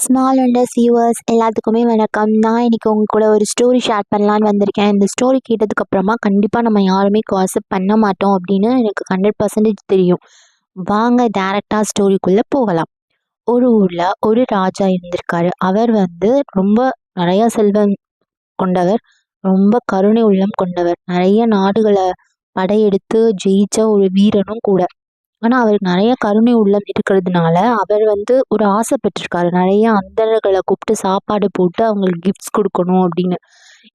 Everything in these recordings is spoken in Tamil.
ஸ்மால் அண்டர் சீவர்ஸ் எல்லாத்துக்குமே வணக்கம். நான் இன்னைக்கு உங்கள் கூட ஒரு ஸ்டோரி ஷேர் பண்ணலான்னு வந்திருக்கேன். இந்த ஸ்டோரி கேட்டதுக்கப்புறமா கண்டிப்பாக நம்ம யாருமே காசப் பண்ண மாட்டோம் அப்படின்னு எனக்கு ஹண்ட்ரட் பர்சன்டேஜ் தெரியும். வாங்க டேரெக்டாக ஸ்டோரிக்குள்ளே போகலாம். ஒரு ஊரில் ஒரு ராஜா இருந்திருக்காரு. அவர் வந்து ரொம்ப நிறையா செல்வம் கொண்டவர். ரொம்ப கருணை உள்ளம் கொண்டவர். நிறைய நாடுகளை படையெடுத்து ஜெயித்த ஒரு வீரனும் கூட. ஆனால் அவருக்கு நிறைய கருணை உள்ளம் இருக்கிறதுனால அவர் வந்து ஒரு ஆசைப்பட்டிருக்காரு நிறைய அந்தணர்களை கூப்பிட்டு சாப்பாடு போட்டு அவங்களுக்கு கிஃப்ட்ஸ் கொடுக்கணும் அப்படின்னு.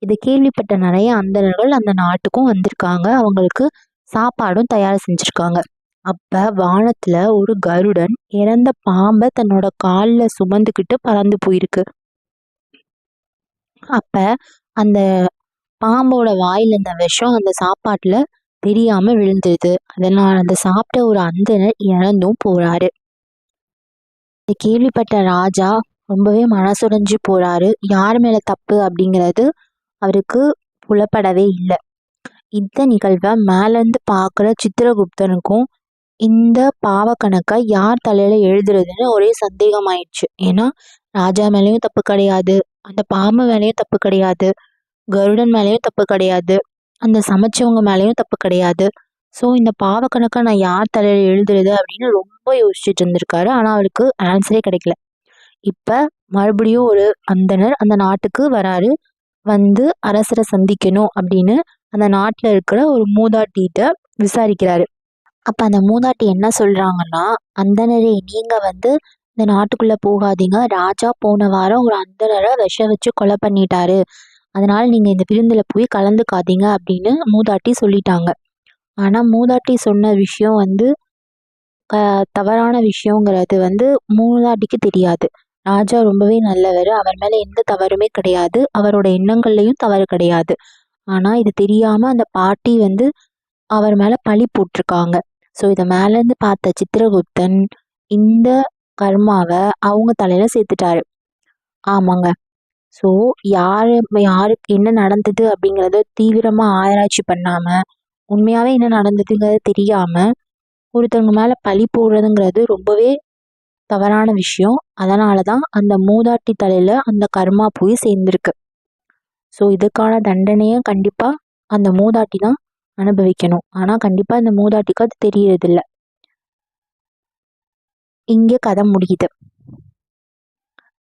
இதை கேள்விப்பட்ட நிறைய அந்தணர்கள் அந்த நாட்டுக்கும் வந்திருக்காங்க. அவங்களுக்கு சாப்பாடும் தயார் செஞ்சுருக்காங்க. அப்போ வானத்தில் ஒரு கருடன் இறந்த பாம்பை தன்னோட காலில் சுமந்துக்கிட்டு பறந்து போயிருக்கு. அப்போ அந்த பாம்போட வாயில் இருந்த விஷம் அந்த சாப்பாட்டில் தெரியாமல் விழுந்துருது அதனால் அந்த சாப்பிட்ட ஒரு அந்தனர் இறந்தும் போகிறாரு இதை கேள்விப்பட்ட ராஜா ரொம்பவே மனசுடைஞ்சு போகிறாரு யார் மேலே தப்பு அப்படிங்கிறது அவருக்கு புலப்படவே இல்லை. இந்த நிகழ்வை மேலேருந்து பார்க்குற சித்திரகுப்தனுக்கும் இந்த பாவக்கணக்கை யார் தலையில் எழுதுறதுன்னு ஒரே சந்தேகம் ஆயிடுச்சு ஏன்னா ராஜா மேலேயும் தப்பு கிடையாது. அந்த பாம்பு மேலேயும் தப்பு கிடையாது. கருடன் மேலேயும் தப்பு கிடையாது. அந்த சமைச்சவங்க மேலேயும் தப்பு கிடையாது. ஸோ இந்த பாவக்கணக்கை நான் யார் தலையில் எழுதுறது அப்படின்னு ரொம்ப யோசிச்சுட்டு இருந்திருக்காரு. ஆனால் அவருக்கு ஆன்சரே கிடைக்கல. இப்போ மறுபடியும் ஒரு அந்தனர் அந்த நாட்டுக்கு வராரு. வந்து அரசரை சந்திக்கணும் அப்படின்னு அந்த நாட்டில் இருக்கிற ஒரு மூதாட்டிகிட்ட விசாரிக்கிறாரு. அப்போ அந்த மூதாட்டி என்ன சொல்கிறாங்கன்னா அந்தனரே நீங்கள் வந்து இந்த நாட்டுக்குள்ளே போகாதீங்க. ராஜா போன வாரம் ஒரு அந்தனரை விஷ வச்சு கொலை பண்ணிட்டாரு. அதனால் நீங்கள் இந்த விருந்தில் போய் கலந்துக்காதீங்க அப்படின்னு மூதாட்டி சொல்லிட்டாங்க. ஆனால் மூதாட்டி சொன்ன விஷயம் வந்து க தவறான விஷயங்கிறது வந்து மூதாட்டிக்கு தெரியாது. ராஜா ரொம்பவே நல்லவர். அவர் மேலே எந்த தவறுமே கிடையாது. அவரோட எண்ணங்கள்லையும் தவறு கிடையாது. ஆனால் இது தெரியாமல் அந்த பாட்டி வந்து அவர் மேலே பழி போட்டிருக்காங்க. ஸோ இதை மேலேருந்து பார்த்த சித்திரகுப்தன் இந்த கர்மாவை அவங்க தலையில் சேர்த்துட்டாரு. ஆமாங்க. ஸோ யார் யாருக்கு என்ன நடந்தது அப்படிங்கிறத தீவிரமாக ஆராய்ச்சி பண்ணாமல் உண்மையாகவே என்ன நடந்ததுங்கிறது தெரியாமல் ஒருத்தவங்க மேலே பழி போடுறதுங்கிறது ரொம்பவே தவறான விஷயம். அதனால தான் அந்த மூதாட்டி தலையில் அந்த கர்மா போய் சேர்ந்துருக்கு. ஸோ இதுக்கான தண்டனையை கண்டிப்பாக அந்த மூதாட்டி தான் அனுபவிக்கணும். ஆனால் கண்டிப்பாக இந்த மூதாட்டிக்கு அது தெரியறதில்ல. இங்கே கதை முடியுது.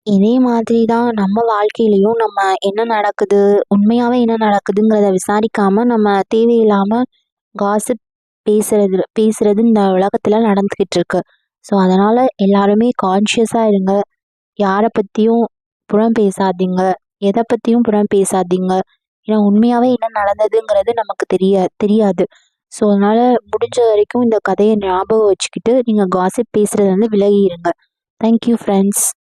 இதே மாதிரி தான் நம்ம வாழ்க்கையிலையும் நம்ம என்ன நடக்குது உண்மையாகவே என்ன நடக்குதுங்கிறத விசாரிக்காமல் நம்ம தேவையில்லாமல் காசிப் பேசுறது பேசுறது இந்த உலகத்தில் நடந்துக்கிட்டு இருக்கு. ஸோ அதனால் எல்லாருமே கான்ஷியஸாக இருங்க. யாரை பற்றியும் புறம் பேசாதீங்க. எதை பற்றியும் புறம் பேசாதீங்க. ஏன்னா உண்மையாகவே என்ன நடந்ததுங்கிறது நமக்கு தெரிய தெரியாது. ஸோ அதனால் முடிஞ்ச வரைக்கும் இந்த கதையை ஞாபகம் வச்சுக்கிட்டு நீங்கள் காசிப் பேசுகிறது வந்து விலகி இருங்க. Thank you friends